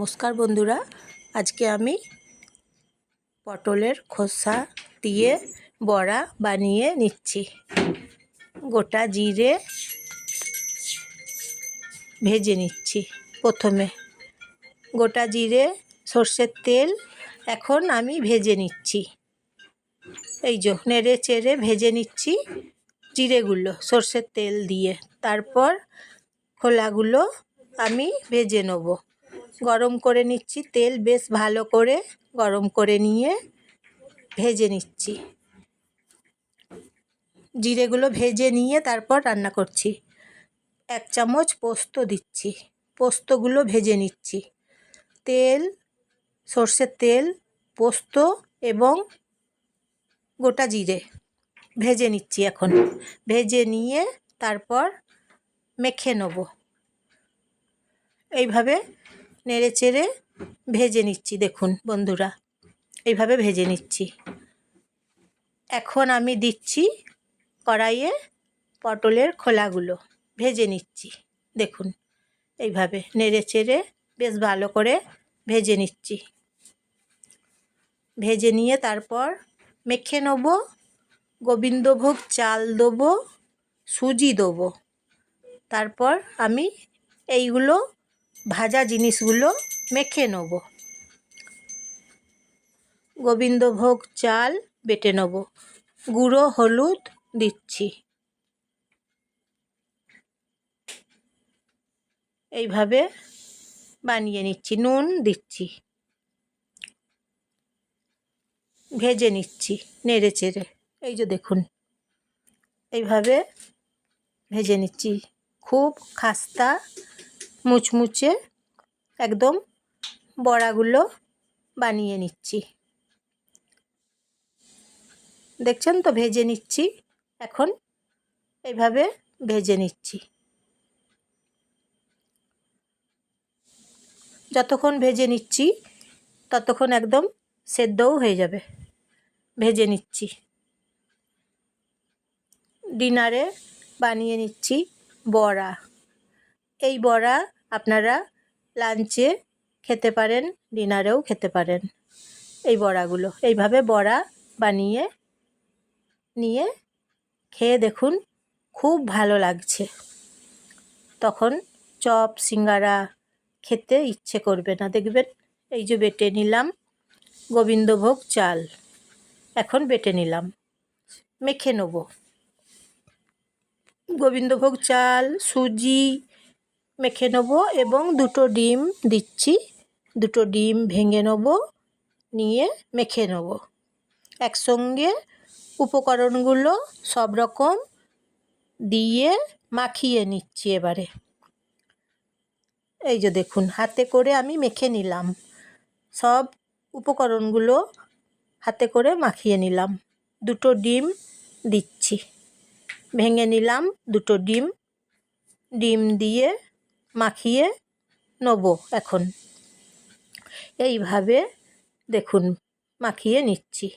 নমস্কার বন্ধুরা, আজকে আমি পটলের খোসা দিয়ে বড়া বানিয়ে নিচ্ছি। গোটা জিরে ভেজে নিচ্ছি প্রথমে। গোটা জিরে, সর্ষের তেল এখন আমি ভেজে নিচ্ছি। এই যে নেড়ে চেড়ে ভেজে নিচ্ছি জিরেগুলো, সর্ষের তেল দিয়ে। তারপর খোলাগুলো আমি ভেজে নেব। গরম করে নিচ্ছি। তেল বেশ ভালো করে গরম করে নিয়ে ভেজে নিচ্ছি। জিরেগুলো ভেজে নিয়ে তারপর রান্না করছি। এক চামচ পোস্ত দিচ্ছি। পোস্তগুলো ভেজে নিচ্ছি। তেল, সর্ষের তেল, পোস্ত এবং গোটা জিরে ভেজে নিচ্ছি এখন। ভেজে নিয়ে তারপর মেখে নেব। এইভাবে নেড়ে চেড়ে ভেজে নিচ্ছি, দেখুন বন্ধুরা। এইভাবে ভেজে নিচ্ছি। এখন আমি দিচ্ছি কড়াইয়ে পটলের খোলাগুলো, ভেজে নিচ্ছি, দেখুন। এইভাবে নেড়ে চেড়ে বেশ ভালো করে ভেজে নিচ্ছি। ভেজে নিয়ে তারপর মেখে নেব, গোবিন্দভোগ চাল দেবো, সুজি দেবো। তারপর আমি এইগুলো ভাজা জিনিসগুলো মেখে নেব। গোবিন্দভোগ চাল বেটে নেব। গুঁড়ো হলুদ দিচ্ছি। এইভাবে বানিয়ে নিচ্ছি, নুন দিচ্ছি। ভেজে নিচ্ছি নেড়ে চেড়ে এই যে দেখুন, এইভাবে ভেজে নিচ্ছি। খুব খাস্তা মুচমুচে একদম বড়াগুলো বানিয়ে নিচ্ছি। দেখছেন তো? ভেজে নিচ্ছি। এখন এইভাবে ভেজে নিচ্ছি। যতক্ষণ ভেজে নিচ্ছি, ততক্ষণ একদম সেদ্ধও হয়ে যাবে। ভেজে নিচ্ছি। ডিনারে বানিয়ে নিচ্ছি বড়া। এই বড়া আপনারা লাঞ্চে খেতে পারেন ডিনারেও খেতে পারেন। এই বড়াগুলো, এইভাবে বড়া বানিয়ে, নিয়ে খেয়ে দেখুন, খুব ভালো লাগছে। তখন চপ, সিঙ্গারা খেতে ইচ্ছে করবে না, দেখবেন? এই যে বেটে নিলাম গোবিন্দভোগ চাল, এখন বেটে নিলাম, মেখে নেব। গোবিন্দভোগ চাল, সুজি মেখে নেব এবং দুটো ডিম দিচ্ছি। দুটো ডিম ভেঙে নেব, নিয়ে মেখে নেব। একসঙ্গে উপকরণগুলো সব রকম দিয়ে মাখিয়ে নিচ্ছি এবারে। এই যে দেখুন, হাতে করে আমি মেখে নিলাম। সব উপকরণগুলো হাতে করে মাখিয়ে নিলাম। দুটো ডিম দিচ্ছি। ভেঙে নিলাম দুটো ডিম। ডিম দিয়ে মাখিয়ে নেব এখন। এইভাবে দেখুন, মাখিয়ে নিচ্ছি।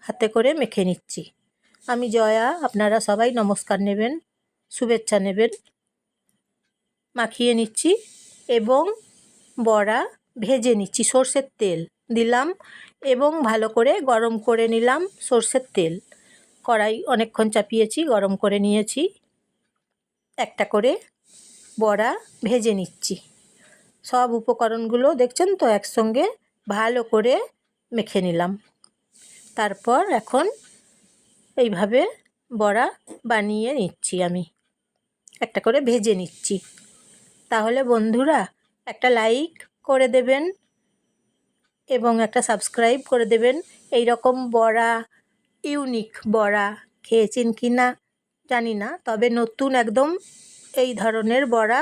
হাতে করে মেখে নিচ্ছি। আমি জয়া, আপনারা সবাই নমস্কার নেবেন, শুভেচ্ছা নেবেন। মাখিয়ে নিচ্ছি এবং বড়া ভেজে নিচ্ছি, সর্ষের তেল দিলাম এবং ভালো করে গরম করে নিলাম সর্ষের তেল। কড়াই অনেকক্ষণ চাপিয়েছি, গরম করে নিয়েছি। একটা করে বড়া ভেজে নিচ্ছি। সব উপকরণগুলো দেখছেন তো? একসঙ্গে ভালো করে মেখে নিলাম। তারপর এখন এইভাবে বড়া বানিয়ে নিচ্ছি আমি। একটা করে ভেজে নিচ্ছি। তাহলে বন্ধুরা একটা লাইক করে দেবেন এবং একটা সাবস্ক্রাইব করে দেবেন। এই রকম বড়া, ইউনিক বড়া খেয়েছেন কি না জানি না, তবে নতুন একদম এই ধরনের বড়া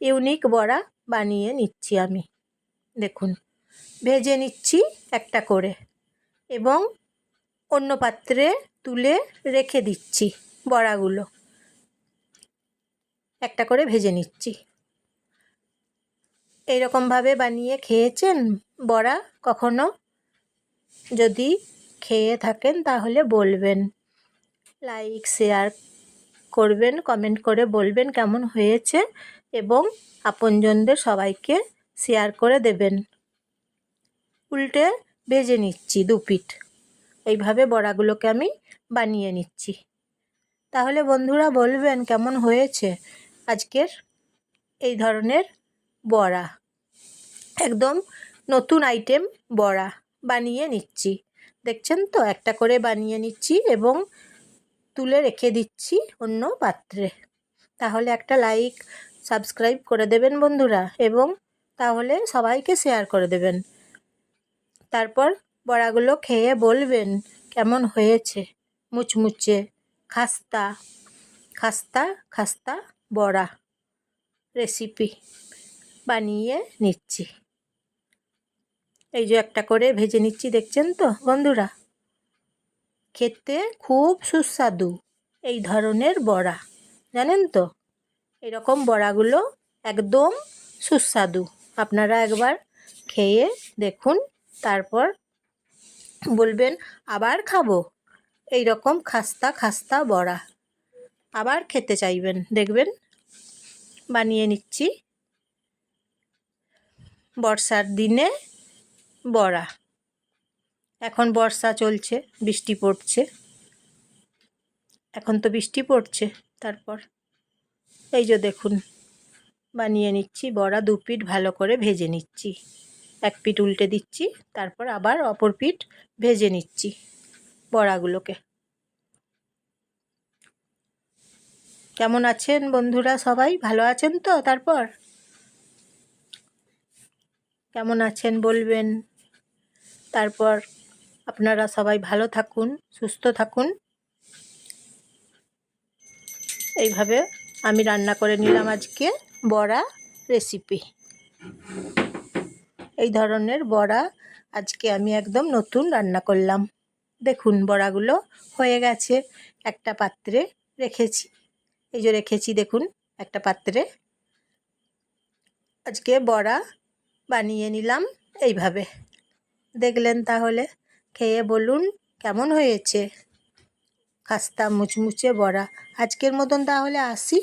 ইউনিক বড়া বানিয়ে নিচ্ছি আমি। দেখুন, ভেজে নিচ্ছি একটা করে এবং অন্য পাত্রে তুলে রেখে দিচ্ছি বড়াগুলো। একটা করে ভেজে নিচ্ছি। এইরকমভাবে বানিয়ে খেয়েছেন বড়া কখনো? যদি খেয়ে থাকেন তাহলে বলবেন। লাইক, শেয়ার করবেন কমেন্ট করে বলবেন কেমন হয়েছে এবং আপনজনদের সবাইকে শেয়ার করে দেবেন। উল্টে ভেজে নিচ্ছি দু পিঠ। এইভাবে বড়াগুলোকে আমি বানিয়ে নিচ্ছি। তাহলে বন্ধুরা বলবেন কেমন হয়েছে আজকের এই ধরনের বড়া। একদম নতুন আইটেম বড়া বানিয়ে নিচ্ছি। দেখছেন তো? একটা করে বানিয়ে নিচ্ছি এবং তুলে রেখে দিচ্ছি অন্য পাত্রে। তাহলে একটা লাইক সাবস্ক্রাইব করে দেবেন বন্ধুরা এবং তাহলে সবাইকে শেয়ার করে দেবেন। তারপর বড়াগুলো খেয়ে বলবেন কেমন হয়েছে? মুচমুচে, খাস্তা খাস্তা খাস্তা বড়া রেসিপি বানিয়ে নিচ্ছি। এই যে একটা করে ভেজে নিচ্ছি, দেখছেন তো বন্ধুরা? খেতে খুব সুস্বাদু এই ধরনের বড়া, জানেন তো? এরকম বড়াগুলো একদম সুস্বাদু। আপনারা একবার খেয়ে দেখুন, তারপর বলবেন, আবার খাব। এই রকম খাস্তা খাস্তা বড়া। আবার খেতে চাইবেন, দেখবেন? বানিয়ে নিচ্ছি। বর্ষার দিনে বড়া। এখন বর্ষা চলছে, বৃষ্টি পড়ছে। এখন তো বৃষ্টি পড়ছে, তারপর এই যে দেখুন, বানিয়ে নিচ্ছি, বড়া দু পিঠ ভালো করে ভেজে নিচ্ছি। এক পিঠ উল্টে দিচ্ছি, তারপর আবার অপর পিঠ ভেজে নিচ্ছি বড়াগুলোকে। কেমন আছেন বন্ধুরা সবাই? ভালো আছেন তো? তারপর? কেমন আছেন বলবেন? তারপর আপনারা সবাই ভালো থাকুন, সুস্থ থাকুন। এইভাবে আমি রান্না করে নিলাম আজকে বড়া রেসিপি এই ধরনের বড়া আজকে আমি একদম নতুন রান্না করলাম। দেখুন, বড়াগুলো হয়ে গেছে। একটা পাত্রে রেখেছি। এই যে রেখেছি, দেখুন, একটা পাত্রে। আজকে বড়া বানিয়ে নিলাম এইভাবে। দেখলেন তাহলে? খেয়ে বলুন কেমন হয়েছে? খাস্তা মুচমুচে বড়া। আজকের মতন তাহলে আসি।